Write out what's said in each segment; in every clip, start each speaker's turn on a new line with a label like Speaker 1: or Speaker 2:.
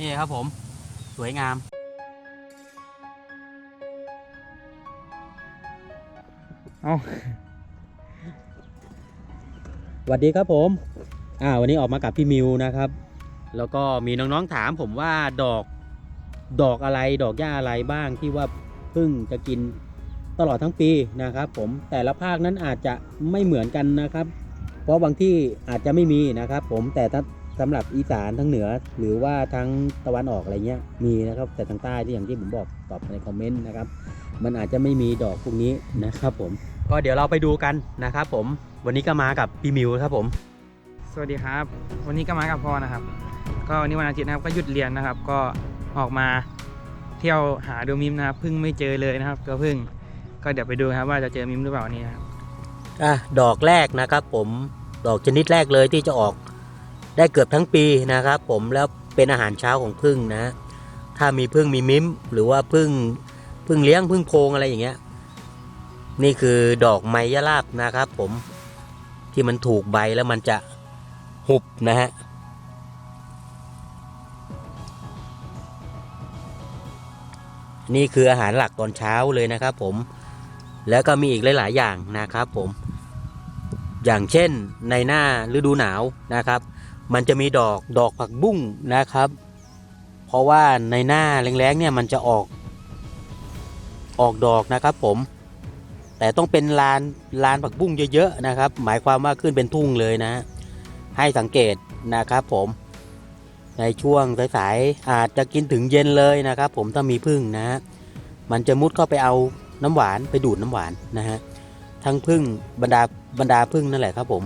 Speaker 1: นี่ครับผม สวยงาม
Speaker 2: เอา
Speaker 1: สวัสดีครับผม อ่า วันนี้ออกมากับพี่มิวนะครับ แล้วก็มีน้องๆถามผมว่าดอก ดอกอะไร ดอกหญ้าอะไรบ้างที่ว่าพึ่งจะกินตลอดทั้งปีนะครับผม แต่ละภาคนั้นอาจจะไม่เหมือนกันนะครับ เพราะบางที่อาจจะไม่มีนะครับผม แต่ ถ้าสำหรับอีสานทั้งเหนือ หรือว่าทั้งตะวันออกอะไรเงี้ยมีนะครับแต่ทางใต้ที่อย่างที่ผมบอกตอบในคอมเมนต์นะครับ มันอาจจะไม่มีดอกพวกนี้นะครับผมก็เดี๋ยวเราไปดูกันนะครับผมวันนี้ก็มากับพี่มิวครับผม
Speaker 2: สวัสดีครับ วันนี้ก็มากับพ่อนะครับ ก็วันนี้วันอาทิตย์นะครับก็หยุดเรียนนะครับ ก็ออกมาเที่ยวหาดูมิมนะครับเพิ่งไม่เจอเลยนะครับตัวพึ่งก็เดี๋ยวไปดูครับว่าจะเจอมิมหรือเปล่าวันนี้นะครับ
Speaker 1: อะดอกแรกนะครับผมดอกชนิดแรกเลยที่จะออก ได้เกือบทั้งปีนะครับ ผมแล้วเป็นอาหารเช้าของพึ่งนะ ถ้ามีพึ่งมีมิ้ม หรือว่าพึ่งพึ่งเลี้ยงพึ่งโพงอะไรอย่างเงี้ย นี่คือดอกไมยราบนะครับ ผมที่มันถูกใบแล้วมันจะหุบนะฮะนี่คืออาหารหลักตอนเช้าเลยนะครับ ผมแล้วก็มีอีกหลาย ๆ อย่างนะครับ ผม อย่างเช่นในหน้าฤดูหนาวนะครับ มันจะมีดอกดอกผักบุ้งนะครับ เพราะว่าในหน้าแรงๆเนี่ยมันจะออก ออกดอกนะครับผม แต่ต้องเป็นลานลานผักบุ้งเยอะๆนะครับ หมายความว่าขึ้นเป็นทุ่งเลยนะ ให้สังเกตนะครับผม ในช่วงสายๆอาจจะกินถึงเย็นเลยนะครับ ผมถ้ามีพึ่งนะ มันจะมุดเข้าไปเอาน้ำหวานไปดูดน้ำหวานนะฮะทั้งพึ่งบรรดาบรรดาพึ่งนั่นแหละครับผม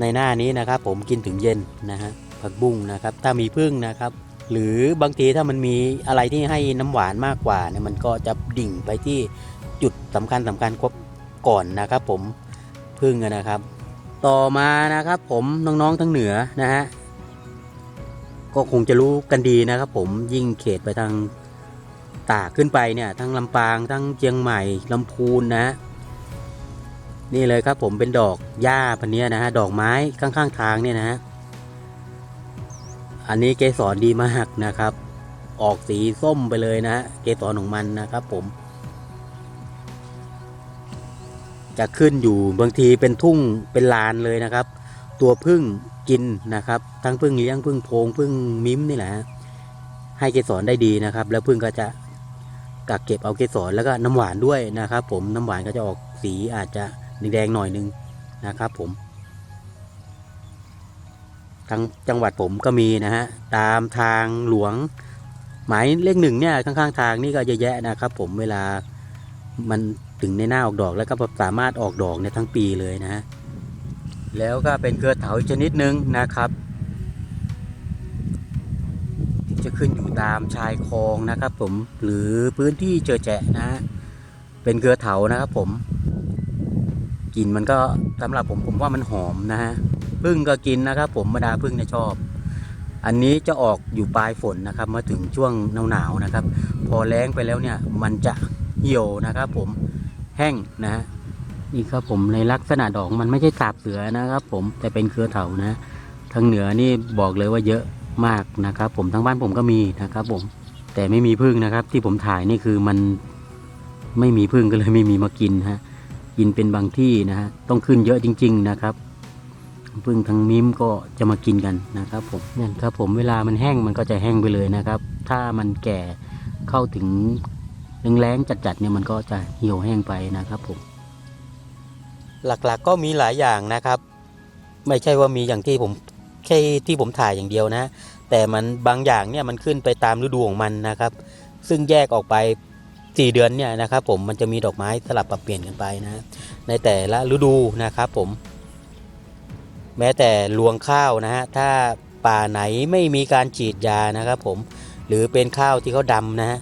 Speaker 1: ในหน้านี้นะครับ ผมกินถึงเย็นนะฮะผักบุ้งนะครับ ถ้ามีพึ่งนะครับ หรือบางทีถ้ามันมีอะไรที่ให้น้ำหวานมากกว่าเนี่ยมันก็จะดิ่งไปที่จุดสำคัญสำคัญครบก่อนนะครับ ผมพึ่งนะครับ ต่อมานะครับ ผมน้องๆทั้งเหนือนะฮะก็คงจะรู้กันดีนะครับ ผมยิ่งเขตไปทางตากขึ้นไปเนี่ยทั้งลำปางทั้งเชียงใหม่ลำพูนนะ นี่เลยครับผมเป็นดอกหญ้าพันเนี้ยนะฮะดอกไม้ข้างๆทางเนี่ยนะฮะอันนี้เกสรดีมากนะครับ ออกสีส้มไปเลยนะฮะเกสรของมันนะครับ ผม จะขึ้นอยู่บางทีเป็นทุ่งเป็นลานเลยนะครับ ตัวพึ่งกินนะครับ ทั้งพึ่งเลี้ยงพึ่งโพงพึ่งมิ้มนี่แหละฮะให้เกสรได้ดีนะครับ แล้วพึ่งก็จะกักเก็บเอาเกสรแล้วก็น้ำหวานด้วยนะครับ ผมน้ำหวานก็จะออกสีอาจจะ แดงหน่อยนึงนะครับผมทางจังหวัดผมก็มีนะฮะตามทางหลวง หมายเลขหนึ่งเนี่ยข้างๆทางนี่ก็เยอะแยะนะครับ ผมเวลามันถึงในหน้าออกดอกแล้วก็สามารถออกดอกในทั้งปีเลยนะฮะแล้วก็เป็นเครือเถาชนิดหนึ่งนะครับที่จะขึ้นอยู่ตามชายคลองนะครับ ผมหรือพื้นที่เจอแจะนะฮะเป็นเครือเถานะครับ ผม กลิ่นมันก็สำหรับผมผมว่ามันหอมนะฮะพึ่งก็กินนะครับ ผมบรรดาพึ่งเนี่ยชอบ อันนี้จะออกอยู่ปลายฝนนะครับมาถึงช่วงหนาวๆนะครับ พอแล้งไปแล้วเนี่ยมันจะเหี่ยวนะครับ ผมแห้งนะฮะนี่ครับผมในลักษณะดอกมันไม่ใช่สาบเสือนะครับ ผมแต่เป็นเครือเถานะทางเหนือนี่บอกเลยว่าเยอะมากนะครับ ผมทั้งบ้านผมก็มีนะครับ ผมแต่ไม่มีพึ่งนะครับ ที่ผมถ่ายนี่คือมันไม่มีพึ่งก็เลยไม่มีมากินฮะ กินเป็นบางที่นะฮะต้องขึ้นเยอะจริง ๆนะครับพึ่งทั้งมิ้มก็จะมากินกันนะครับผมนี่ยครับผมเวลามันแห้งมันก็จะแห้งไปเลยนะครับ ถ้ามันแก่เข้าถึงแรงๆจัดๆเนี่ยมันก็จะเหี่ยวแห้งไปนะครับผมหลักๆก็มีหลายอย่างนะครับ ไม่ใช่ว่ามีอย่างที่ผมแค่ที่ผมถ่ายอย่างเดียวนะ แต่มันบางอย่างเนี่ยมันขึ้นไปตามฤดูของมันนะครับ ซึ่งแยกออกไป 4เดือนเนี่ยนะครับผมมันจะมีดอกไม้สลับปรับเปลี่ยนกันไปนะ ในแต่ละฤดูนะครับผม แม้แต่รวงข้าวนะฮะถ้าป่าไหนไม่มีการฉีดยานะครับผมหรือเป็นข้าวที่เขาดำนะฮะ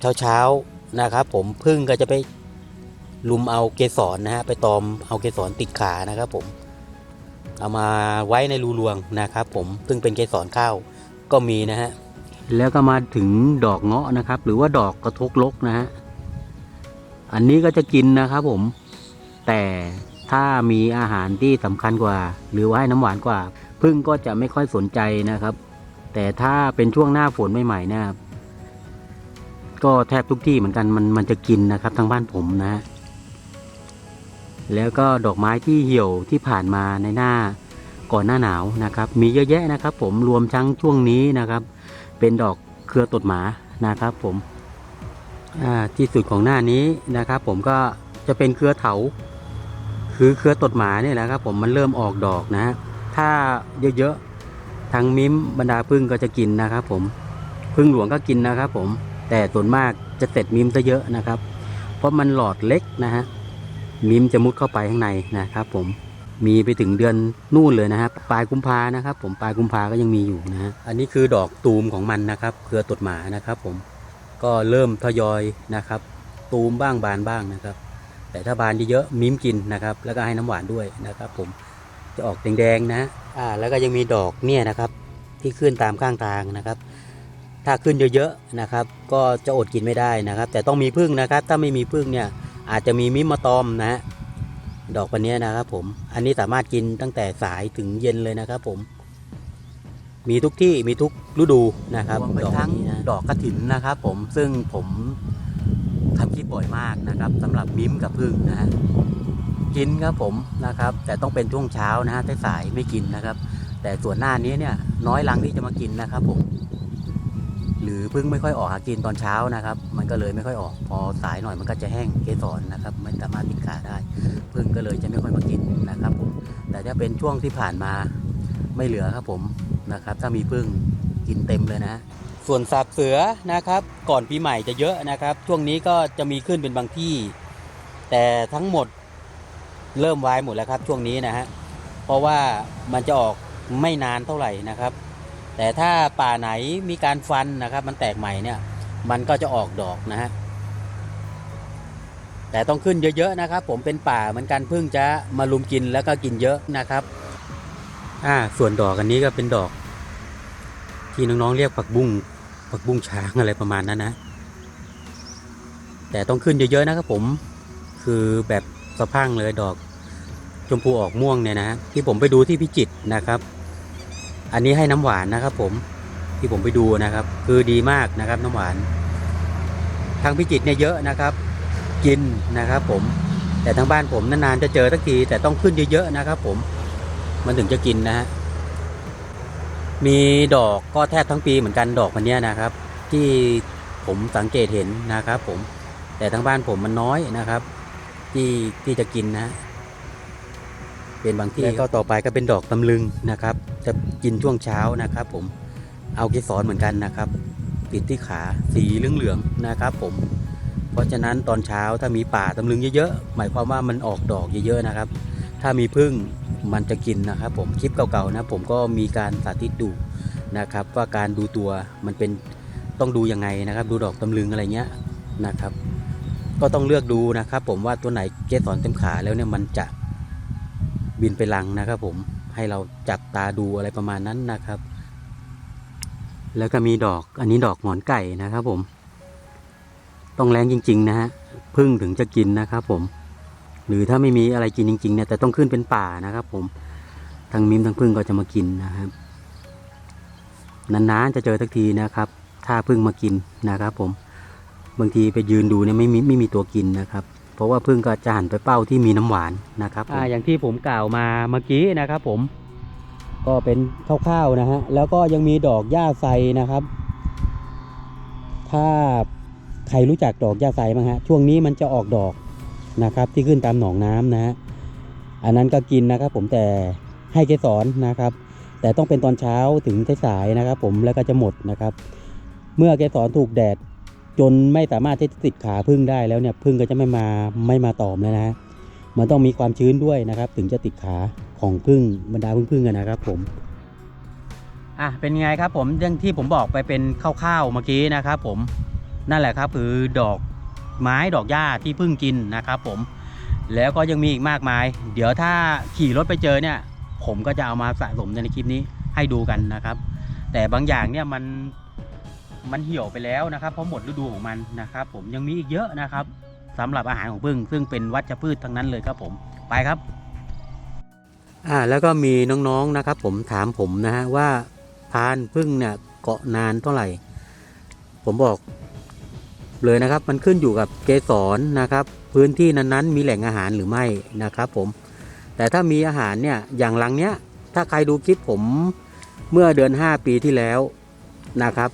Speaker 1: เช้าเช้าๆนะครับผมพึ่งก็จะไปลุมเอาเกสรนะฮะไปตอมเอาเกสรติดขานะครับผม เอามาไว้ในรูรวงนะครับผมซึ่งเป็นเกสรข้าวก็มีนะฮะ แล้วก็มาถึงดอกเงาะนะครับ หรือว่าดอกกระทกลกนะฮะอันนี้ก็จะกินนะครับผม แต่ถ้ามีอาหารที่สำคัญกว่า หรือว่าให้น้ำหวานกว่าพึ่งก็จะไม่ค่อยสนใจนะครับ แต่ถ้าเป็นช่วงหน้าฝนใหม่ๆนะครับก็แทบทุกที่เหมือนกันมันมันจะกินนะครับทางบ้านผมนะ แล้วก็ดอกไม้ที่เหี่ยวที่ผ่านมาในหน้าก่อนหน้าหนาวนะครับ มีเยอะแยะนะครับ ผมรวมทั้งช่วงนี้นะครับ เป็นดอกเครือตดหมานะครับผมอ่าที่สุดของหน้านี้นะครับ ผมก็จะเป็นเครือเถา คือเครือตดหมาเนี่ยนะครับผมมันเริ่มออกดอกนะถ้าเยอะๆทางมิ้มบรรดาพึ่งก็จะกินนะครับ ผมพึ่งหลวงก็กินนะครับ ผมแต่ส่วนมากจะเสร็จมิ้มซะเยอะนะครับ เพราะมันหลอดเล็กนะฮะมิ้มจะมุดเข้าไปข้างในนะครับ ผม มีไปถึงเดือนนู่นเลยนะครับปลายกุมภานะครับ ผมปลายกุมภาก็ยังมีอยู่นะฮะอันนี้คือดอกตูมของมันนะครับเครือตดหมานะครับ ผมก็เริ่มทยอยนะครับ ตูมบ้างบานบ้างนะครับ แต่ถ้าบานเยอะมิ้มกินนะครับ แล้วก็ให้น้ำหวานด้วยนะครับ ผมจะออกแดงๆนะอ่าแล้วก็ยังมีดอกเนี่ยนะครับที่ขึ้นตามข้างทางนะครับ ถ้าขึ้นเยอะๆนะครับ ก็จะอดกินไม่ได้นะครับ แต่ต้องมีพึ่งนะครับ ถ้าไม่มีพึ่งเนี่ยอาจจะมีมิมมาตอมนะฮะ ดอกปันนี้ยนะครับผม อันนี้สามารถกินตั้งแต่สายถึงเย็นเลยนะครับผม มีทุกที่มีทุกฤดูนะครับดอกนี้นะดอกกระถินนะครับ ผมซึ่งผมทำคลิปบ่อยมากนะครับสำหรับมิมกับพึ่งนะฮะกินครับผมนะครับ แต่ต้องเป็นช่วงเช้านะฮะสายๆไม่กินนะครับ แต่ส่วนหน้านี้เนี่ยน้อยลังที่จะมากินนะครับผม หรือพึ่งไม่ค่อยออกหากินตอนเช้านะครับ มันก็เลยไม่ค่อยออกพอสายหน่อยมันก็จะแห้งเกสรนะครับ ไม่สามารถติดขาได้พึ่งก็เลยจะไม่ค่อยมากินนะครับผมแต่ถ้าเป็นช่วงที่ผ่านมาไม่เหลือครับผมนะครับ ถ้ามีพึ่งกินเต็มเลยนะ ส่วนสับเสือนะครับ ก่อนปีใหม่จะเยอะนะครับ ช่วงนี้ก็จะมีขึ้นเป็นบางที่ แต่ทั้งหมดเริ่มวายหมดแล้วครับ ช่วงนี้นะฮะเพราะว่ามันจะออกไม่นานเท่าไหร่นะครับ แต่ถ้าป่าไหนมีการฟันนะครับ มันแตกใหม่เนี่ย มันก็จะออกดอกนะฮะแต่ต้องขึ้นเยอะๆนะครับ ผมเป็นป่าเหมือนกันเพิ่งจะมาลุมกินแล้วก็กินเยอะนะครับอ่าส่วนดอกอันนี้ก็เป็นดอก ที่น้องๆเรียกผักบุ้งผักบุ้งช้างอะไรประมาณนั้นนะ แต่ต้องขึ้นเยอะๆนะครับผมคือแบบสะพังเลยดอกชมพูออกม่วงเนี่ยนะฮะที่ผมไปดูที่พิจิตรนะครับ อันนี้ให้น้ำหวานนะครับ ผมที่ผมไปดูนะครับ คือดีมากนะครับ น้ำหวาน ทางพิจิตเนี่ยเยอะนะครับ กินนะครับ ผม แต่ทางบ้านผมนานๆจะเจอสักทีแต่ต้องขึ้นเยอะๆนะครับ ผม มันถึงจะกินนะฮะมีดอกก็แทบทั้งปีเหมือนกันดอกมันเนี้ยนะครับ ที่ผมสังเกตเห็นนะครับ ผม แต่ทางบ้านผมมันน้อยนะครับ ที่ที่จะกินนะเป็นบางที่แล้วก็ต่อไปก็เป็นดอกตำลึงนะครับ จะกินช่วงเช้านะครับ ผมเอาเกสรเหมือนกันนะครับติดที่ขาสีเหลืองๆนะครับ ผม เพราะฉะนั้นตอนเช้าถ้ามีป่าตำลึงเยอะๆหมายความว่ามันออกดอกเยอะๆนะครับ ถ้ามีพึ่งมันจะกินนะครับ ผมคลิปเก่าๆนะ ผมก็มีการสาธิตดูนะครับ ว่าการดูตัวมันเป็นต้องดูยังไงนะครับ ดูดอกตำลึงอะไรเงี้ยนะครับ ก็ต้องเลือกดูนะครับ ผมว่าตัวไหนเกสรเต็มขาแล้วเนี่ยมันจะบินไปรังนะครับผม ให้เราจับตาดูอะไรประมาณนั้นนะครับ แล้วก็มีดอกอันนี้ดอกหงอนไก่นะครับผม ต้องแรงจริง ๆ นะฮะพึ่งถึงจะกินนะครับผม หรือถ้าไม่มีอะไรกินจริง ๆ เนี่ยแต่ต้องขึ้นเป็นป่านะครับ ผมทั้งมิมทั้งพึ่งก็จะมากินนะครับนานๆจะเจอสักทีนะครับ ถ้าพึ่งมากินนะครับ ผมบางทีไปยืนดูเนี่ยไม่มีไม่มีตัวกินนะครับ เพราะว่าพึ่งก็จะหันไปเป้าที่มีน้ำหวานนะครับอ่าอย่างที่ผมกล่าวมาเมื่อกี้นะครับผม ก็เป็นคร่าวๆนะฮะแล้วก็ยังมีดอกหญ้าไซนะครับ ถ้าใครรู้จักดอกหญ้าไซบ้างฮะช่วงนี้มันจะออกดอกนะครับ ที่ขึ้นตามหนองน้ำนะฮะอันนั้นก็กินนะครับผมแต่ให้เกสรนะครับ แต่ต้องเป็นตอนเช้าถึงสายๆนะครับ ผมแล้วก็จะหมดนะครับ เมื่อเกสรถูกแดด จนไม่สามารถที่จะติดขาพึ่งได้แล้วเนี่ยพึ่งก็จะไม่มาไม่มาตอมแล้วนะฮะมันต้องมีความชื้นด้วยนะครับ ถึงจะติดขาของพึ่งบรรดาพึ่งๆกันนะครับ ผมอะเป็นไงครับผมเรื่องที่ผมบอกไปเป็นคร่าวๆเมื่อกี้นะครับ ผมนั่นแหละครับคือดอกไม้ดอกหญ้าที่พึ่งกินนะครับ ผมแล้วก็ยังมีอีกมากมาย เดี๋ยวถ้าขี่รถไปเจอเนี่ย ผมก็จะเอามาสะสมในคลิปนี้ให้ดูกันนะครับ แต่บางอย่างเนี่ยมัน มันเหี่ยวไปแล้วนะครับเพราะหมดฤดูของมันนะครับ ผมยังมีอีกเยอะนะครับสำหรับอาหารของพึ่งซึ่งเป็นวัชพืชทั้งนั้นเลยครับผมไปครับอ่าแล้วก็มีน้องๆนะครับ ผมถามผมนะฮะว่าพานพึ่งเนี่ยเกาะนานเท่าไหร่ ผมบอกเลยนะครับมันขึ้นอยู่กับเกสรนะครับ พื้นที่นั้นๆ มีแหล่งอาหารหรือไม่นะครับ ผม แต่ถ้ามีอาหารเนี่ยอย่างรังเนี้ยถ้าใครดูคลิปผมเมื่อเดือนห้าปีที่แล้วนะครับ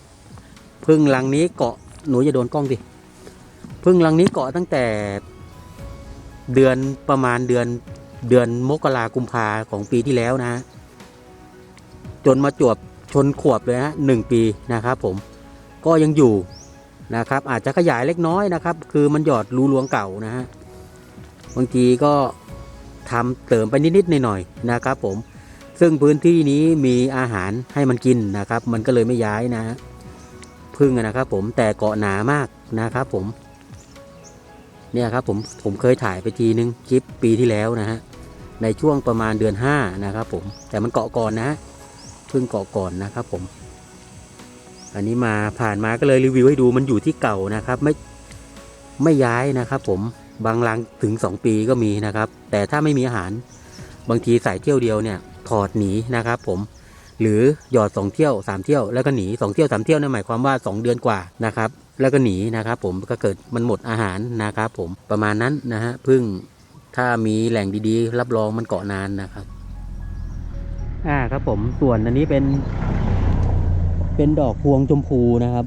Speaker 1: พึ่งรังนี้เกาะหนูจะโดนกล้องสิพึ่งรังนี้เกาะตั้งแต่เดือนประมาณเดือนเดือนมกรากุมภาของปีที่แล้วนะ จนมาจวบชนขวบเลยฮะหนึ่งปีนะครับผมก็ยังอยู่นะครับ อาจจะขยายเล็กน้อยนะครับ คือมันหยอดรูรวงเก่านะฮะบางทีก็ทำเติมไปนิดๆหน่อยๆนะครับผมซึ่งพื้นที่นี้มีอาหารให้มันกินนะครับ มันก็เลยไม่ย้ายนะฮะ พึ่งนะครับผมแต่เกาะหนามากนะครับผม เนี่ยครับผมผมเคยถ่ายไปทีนึงคลิปปีที่แล้วนะฮะในช่วงประมาณเดือน5นะครับผมแต่มันเกาะก่อนนะพิ่งเกาะก่อนนะครับผม อันนี้มาผ่านมาก็เลยรีวิวให้ดูมันอยู่ที่เก่านะครับ ไม่ไม่ย้ายนะครับ ผมบางรังถึง 2 ปีก็มีนะครับ แต่ถ้าไม่มีอาหารบางทีใส่เที่ยวเดียวเนี่ยถอดหนีนะครับ ผม หรือหยอดสองเที่ยวสามเที่ยวแล้วก็หนีสองเที่ยวสามเที่ยวนั่นหมายความว่า 2 เดือนกว่านะครับแล้วก็หนีนะครับผมก็เกิดมันหมดอาหารนะครับผมประมาณนั้นนะฮะพึ่งถ้ามีแหล่งดีๆ รับรองมันเกาะนานนะครับ อ่าครับผมส่วนอันนี้เป็น เป็นดอกพวงชมพูนะครับ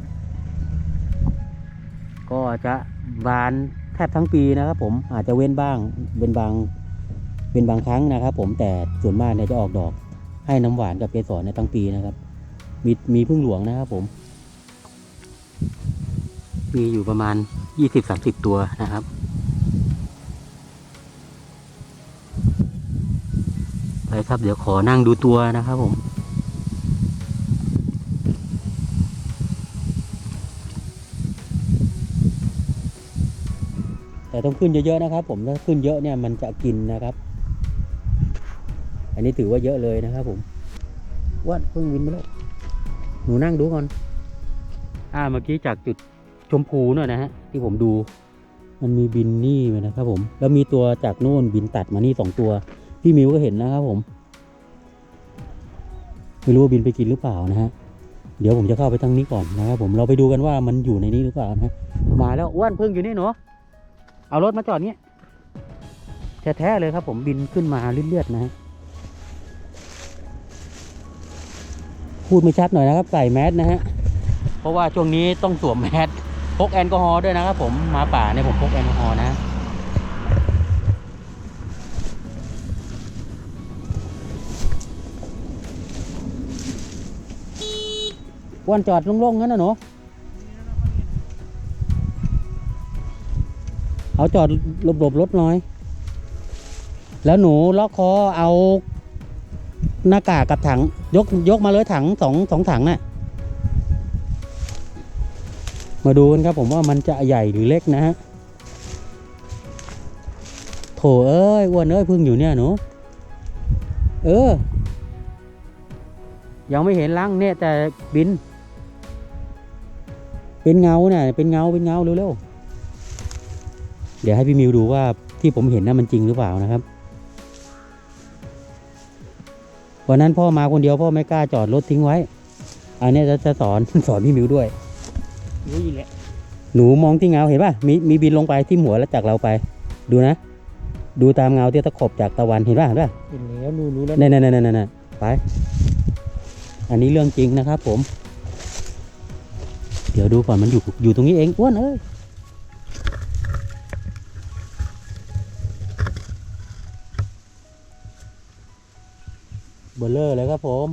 Speaker 1: ก็จะบานแทบทั้งปีนะครับ ผมอาจจะเว้นบ้าง เป็นบางเป็นบางครั้งนะครับ ผมแต่ส่วนมากเนี่ยจะออกดอก ให้น้ำหวานกับเกสรในทั้งปีนะครับ มีมีพึ่งหลวงนะครับผม มีอยู่ประมาณยี่สิบสามสิบตัวนะครับ ไปครับเดี๋ยวขอนั่งดูตัวนะครับผมแต่ต้องขึ้นเยอะๆนะครับ ผมถ้าขึ้นเยอะเนี่ยมันจะกินนะครับ อันนี้ถือว่าเยอะเลยนะครับผมว่าเพิ่งวินไปแล้วหนูนั่งดูก่อน อ่าเมื่อกี้จากจุดชมพูน่ะนะฮะที่ผมดูมันมีบินนี่มานะครับผม แล้วมีตัวจากโน่นบินตัดมานี่สองตัว พี่มิวก็เห็นนะครับผม ไม่รู้ว่าบินไปกินหรือเปล่านะฮะ เดี๋ยวผมจะเข้าไปทางนี้ก่อนนะครับผม เราไปดูกันว่ามันอยู่ในนี้หรือเปล่านะฮะมาแล้วอ้วนพึ่งอยู่นี่หนูเอารถมาจอดเนี้ยแท้ๆเลยครับผมบินขึ้นมาเลือดๆนะฮะ พูดไม่ชัดหน่อยนะครับ ใส่แมสนะฮะ เพราะว่าช่วงนี้ต้องสวมแมสพกแอลกอฮอล์ด้วยนะครับผมมาป่าเนี่ยผมพกแอลกอฮอล์นะอ้วนจอดล่งๆงั้นนะหนูเอาจอดหลบๆรถหน่อย แล้วหนูล็อกคอเอา หน้ากากกับถัง ยกยกมาเลยถังสองสองถังน่ะมาดูกันครับผมว่ามันจะใหญ่หรือเล็กนะฮะโถเอ้ยอ้วนเอ้ยพึ่งอยู่เนี่ยหนูเออ ยังไม่เห็นลังเนี่ยแต่บิน เป็นเงาเนี่ยเป็นเงาเป็นเงาเร็วๆเดี๋ยวให้พี่มิวดูว่าที่ผมเห็นน่ะมันจริงหรือเปล่านะครับ วันนั้นพ่อมาคนเดียวพ่อไม่กล้าจอดรถทิ้งไว้ อันเนี้ยจะจะสอนสอนพี่มิวด้วย
Speaker 2: รู้อีกแหละ
Speaker 1: หนูมองที่เงาเห็นป่ะมีมีบินลงไปที่หัวแล้วจากเราไป ดูนะ ดูตามเงาที่ตะขบจากตะวันเห็นป่ะเห็นป่ะ
Speaker 2: เห็นแล้วรู้รู้แล้ว
Speaker 1: นั่นนั่นนั่นนั่นไป อันนี้เรื่องจริงนะครับผม เดี๋ยวดูก่อนมันอยู่อยู่ตรงนี้เองอ้วนเอ้ย เบลเลอร์เลยครับผม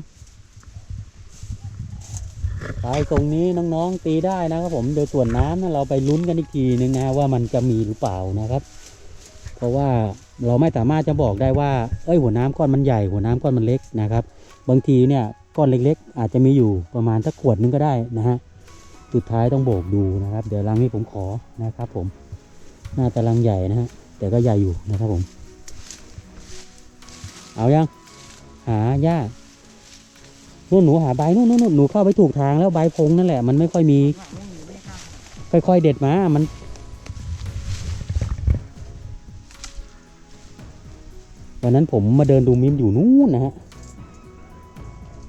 Speaker 1: ไปตรงนี้น้องๆตีได้นะครับผมโดยส่วนน้ำเราไปลุ้นกันอีกทีนึงนะว่ามันจะมีหรือเปล่านะครับ เพราะว่าเราไม่สามารถจะบอกได้ว่า เอ้ยหัวน้ำก้อนมันใหญ่หัวน้ำก้อนมันเล็กนะครับ บางทีเนี่ยก้อนเล็กๆ อาจจะมีอยู่ประมาณสักขวดนึงก็ได้นะฮะสุดท้ายต้องโบกดูนะครับ เดี๋ยวรังนี้ผมขอนะครับผมน่าจะรังใหญ่นะฮะแต่ก็ใหญ่อยู่นะครับผม เอายัง หาหญ้านู่นหนูหาใบนู่นนู่นหนูเข้าไปถูกทางแล้วใบพงนั่นแหละมันไม่ค่อยมี ค่อยๆเด็ดมา มัน วันนั้นผมมาเดินดูมิมอยู่นู้นนะฮะ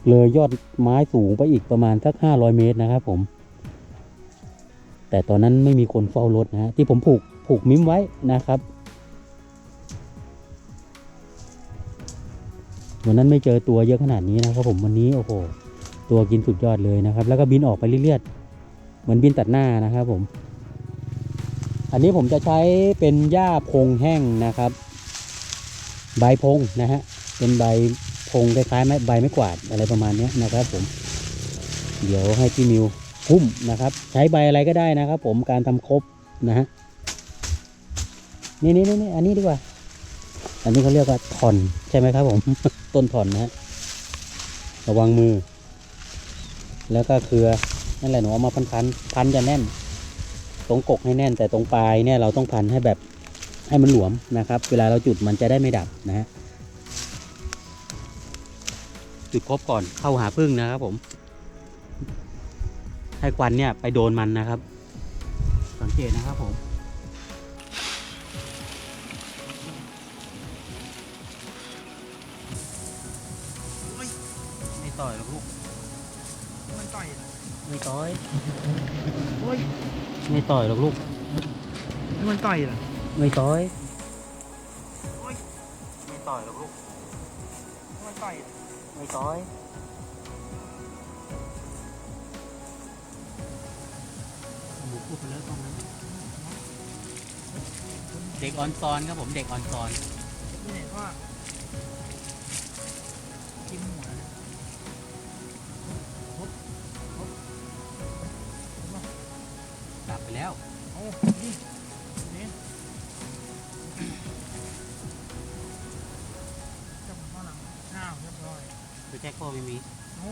Speaker 1: เลยยอดไม้สูงไปอีกประมาณสักห้าร้อยเมตรนะครับผม แต่ตอนนั้นไม่มีคนเฝ้ารถนะฮะที่ผมผูกผูกมิมไว้นะครับ วันนั้นไม่เจอตัวเยอะขนาดนี้นะครับผมวันนี้โอ้โหตัวกินสุดยอดเลยนะครับ แล้วก็บินออกไปเรื่อยๆเหมือนบินตัดหน้านะครับผม อันนี้ผมจะใช้เป็นหญ้าพงแห้งนะครับ ใบพงนะฮะเป็นใบพงคล้ายๆไม้ใบไม้กวาดอะไรประมาณนี้นะครับ ผม เดี๋ยวให้พี่มิวหุ้มนะครับ ใช้ใบอะไรก็ได้นะครับ ผมการทำครบนะฮะนี่นี่นี่อันนี้ดีกว่า อันนี้เขาเรียกว่าถอนใช่ไหมครับผม ต้นถอนนะฮะระวังมือ แล้วก็เครือนั่นแหละหนูเอามาพันพันๆพันจะแน่น ตรงกกให้แน่น แต่ตรงปลายเนี่ยเราต้องพันให้แบบให้มันหลวมนะครับ เวลาเราจุดมันจะได้ไม่ดับนะฮะจุดครบก่อนเข้าหาพึ่งนะครับผม ให้ควันเนี่ยไปโดนมันนะครับ สังเกตนะครับผม ต่อยหรอกลูก
Speaker 2: มันต่อย
Speaker 1: ไม่ต่อย
Speaker 2: โอ้ย
Speaker 1: ไม่ต่อยหรอกลูก
Speaker 2: มันต่อยเหรอ
Speaker 1: ไม่ต่อย
Speaker 2: โอ้ย
Speaker 1: ไม่ต่อยหรอกลูก
Speaker 2: มันต่อย
Speaker 1: ไม่ต่อยหมูพูดไปแล้วตอนนั้นเด็กออนซอนครับผมเด็กออนซอน
Speaker 2: ที่ไหนพ่อ
Speaker 1: แจ็คโคไม่มี
Speaker 2: โอ้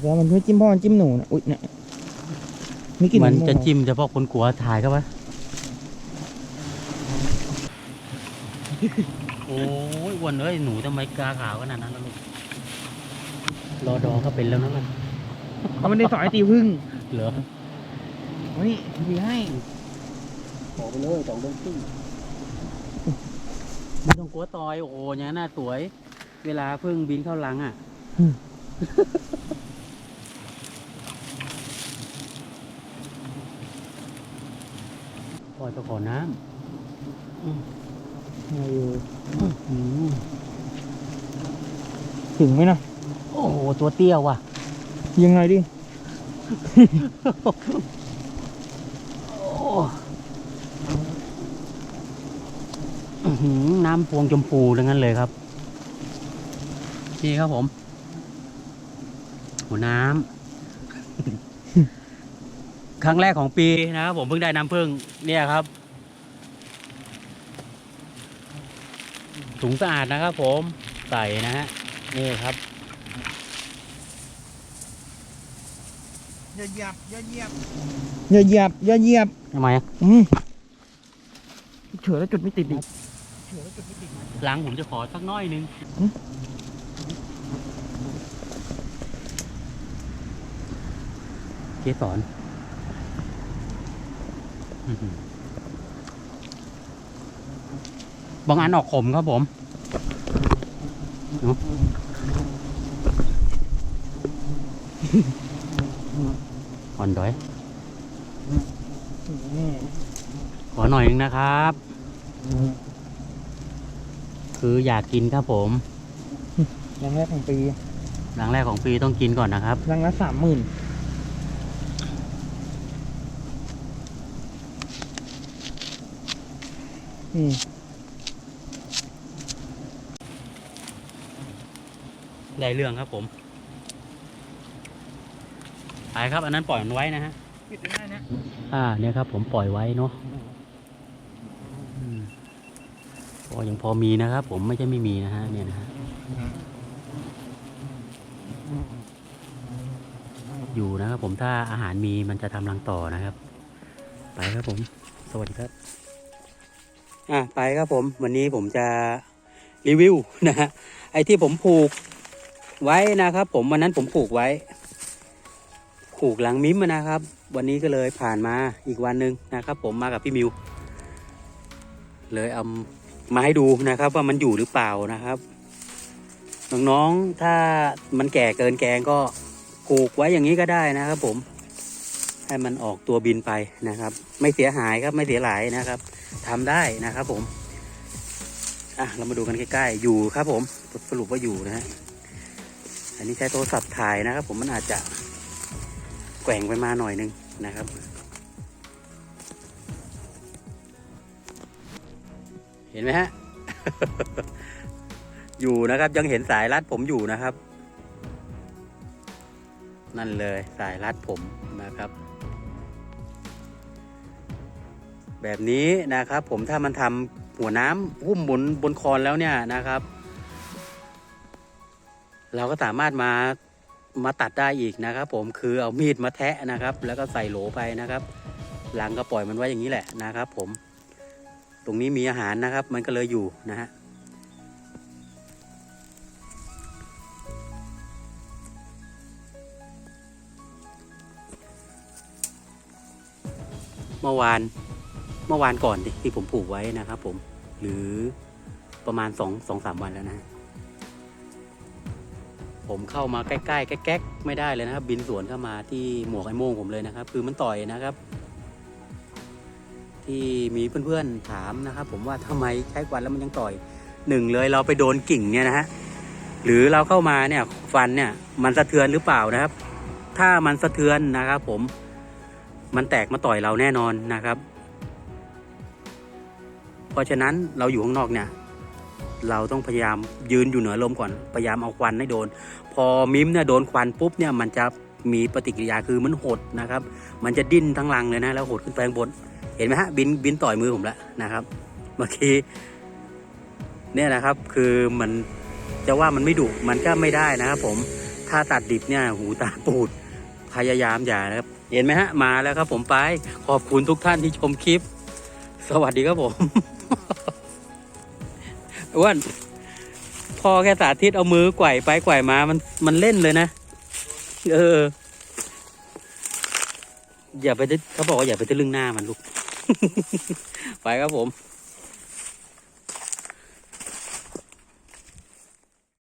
Speaker 2: แต่มันไม่จิ้มพ่อมันจิ้มหนูนะอุ๊ยเนี่ยมีกลิ่น
Speaker 1: มัน
Speaker 2: โจะ
Speaker 1: จิ้มเฉพาะคนกลัวถ่ายเข้าไปโอ้ยอ้วนเอ้ยหนูทำไมกาขาวขนาดนั้นล่ะลูกรอดอก็เป็นแล้วนะมัน
Speaker 2: เขาไม่ได้สอนให้ตีพึ่ง
Speaker 1: เหรอ
Speaker 2: เอานี่ดีให้
Speaker 1: ออกไปเลยสองเดือนครึ่งไม่ต้องกลัวตอยโอ้โหอย่างนั้นน่าสวย เวลาเพิ่งบินเข้าหลังอะปล่อยไปขอน้ำอืมอืม
Speaker 2: ถึงไหมนะ
Speaker 1: โอ้โห ตัวเตี้ยวว่ะ
Speaker 2: ยังไงดิ
Speaker 1: โอ้อื้อหือน้ำ พวงชมพูดังนั้นเลยครับนี่ครับผมหัวน้ำ ครั้งแรกของปีนะครับผมเพิ่งได้น้ำผึ้งเนี่ยครับ ถุงสะอาดนะครับผมใส่นะฮะนี่ครับ
Speaker 2: อย่าเหยียบอย่าเหยียบอย่าเหยียบอย่าเหยียบ
Speaker 1: ทำไมอะ
Speaker 2: อืมเฉือแล้วจุดไม่ติดอีก เฉือแล้วจุดไม่ติด
Speaker 1: หลังผมจะขอสักน้อยหนึง
Speaker 2: อืม
Speaker 1: เกสรอื้อหือบางอันออกขมครับผมเนอะอ่อนด้อย
Speaker 2: นี่
Speaker 1: ขอหน่อยนึงนะครับ คืออยากกินครับผม
Speaker 2: รังแรกของปี
Speaker 1: หลังแรกของปีต้องกินก่อนนะครับ
Speaker 2: รังละสามหมื่นอืม
Speaker 1: ได้เรื่องครับผม ไปครับ อันนั้นปล่อยมันไว้นะฮะ
Speaker 2: ปิดได้นะ
Speaker 1: อ่า เนี่ยครับผมปล่อยไว้เนาะอืม พอยังพอมีนะครับ ผมไม่ใช่ไม่มีนะฮะเนี่ยนะฮะอยู่นะครับ ผมถ้าอาหารมีมันจะทำรังต่อนะครับ ไปครับผม สวัสดีครับ อะไปครับผม วันนี้ผมจะรีวิวนะฮะไอ้ที่ผมผูกไว้นะครับ ผมวันนั้นผมผูกไว้ ผูกหลังมิมนะครับ วันนี้ก็เลยผ่านมาอีกวันหนึ่งนะครับ ผมมากับพี่มิว เลยเอา มาให้ดูนะครับ ว่ามันอยู่หรือเปล่านะครับน้องๆถ้ามันแก่เกินแกงก็ปลูกไว้อย่างนี้ก็ได้นะครับ ผม ให้มันออกตัวบินไปนะครับ ไม่เสียหายครับไม่เสียหลายนะครับทำได้นะครับ ผมอะเรามาดูกันใกล้ๆอยู่ครับ ผมสรุปว่าอยู่นะฮะอันนี้ใช้โทรศัพท์ถ่ายนะครับ ผมมันอาจจะแกว่งไปมาหน่อยนึงนะครับ ห็นไหมฮะ อยู่นะครับ ยังเห็นสายรัดผมอยู่นะครับ นั่นเลยสายรัดผมนะครับ แบบนี้นะครับ ผมถ้ามันทำหัวน้ำหุ้มบนบนคอนแล้วเนี่ยนะครับ เราก็สามารถมามาตัดได้อีกนะครับ ผมคือเอามีดมาแทะนะครับ แล้วก็ใส่โหลไปนะครับ หลังก็ปล่อยมันไว้อย่างนี้แหละนะครับ ผม ตรงนี้มีอาหารนะครับ มันก็เลยอยู่นะฮะเมื่อวานเมื่อวานก่อนที่ผมปลูกไว้นะครับ ผมหรือประมาณสองสองสามวันแล้วนะ ผมเข้ามาใกล้ๆแก๊กๆไม่ได้เลยนะครับ บินสวนเข้ามาที่หมวกไอ้โม่งผมเลยนะครับ คือมันต่อยนะครับ ที่มีเพื่อนๆถามนะครับ ผมว่าทำไมใช้ควันแล้วมันยังต่อยหนึ่งเลยเราไปโดนกิ่งเนี่ยนะฮะหรือเราเข้ามาเนี่ยฟันเนี่ยมันสะเทือนหรือเปล่านะครับ ถ้ามันสะเทือนนะครับ ผมมันแตกมาต่อยเราแน่นอนนะครับ เพราะฉะนั้นเราอยู่ข้างนอกเนี่ย เราต้องพยายามยืนอยู่เหนือลมก่อนพยายามเอาควันให้โดน พอมิมเนี่ยโดนควันปุ๊บเนี่ยมันจะมีปฏิกิริยาคือมันหดนะครับ มันจะดิ้นทั้งรังเลยนะแล้วหดขึ้นไปข้างบน เห็นไหมฮะบินบินต่อยมือผมแล้วนะครับ เมื่อกี้เนี่ยนะครับคือมันจะว่ามันไม่ดุมันก็ไม่ได้นะครับผมถ้าตัดดิบเนี่ยหูตาปูดพยายามอย่านะครับ เห็นไหมฮะมาแล้วครับผมไปขอบคุณทุกท่านที่ชมคลิป สวัสดีครับผมอ้วนพอแค่สาธิตเอามือไกวไปไกวมามันมันเล่นเลยนะ เออ อย่าไปทะเขาบอกว่าอย่าไปทะลึ่งหน้ามันลูก ไปครับผม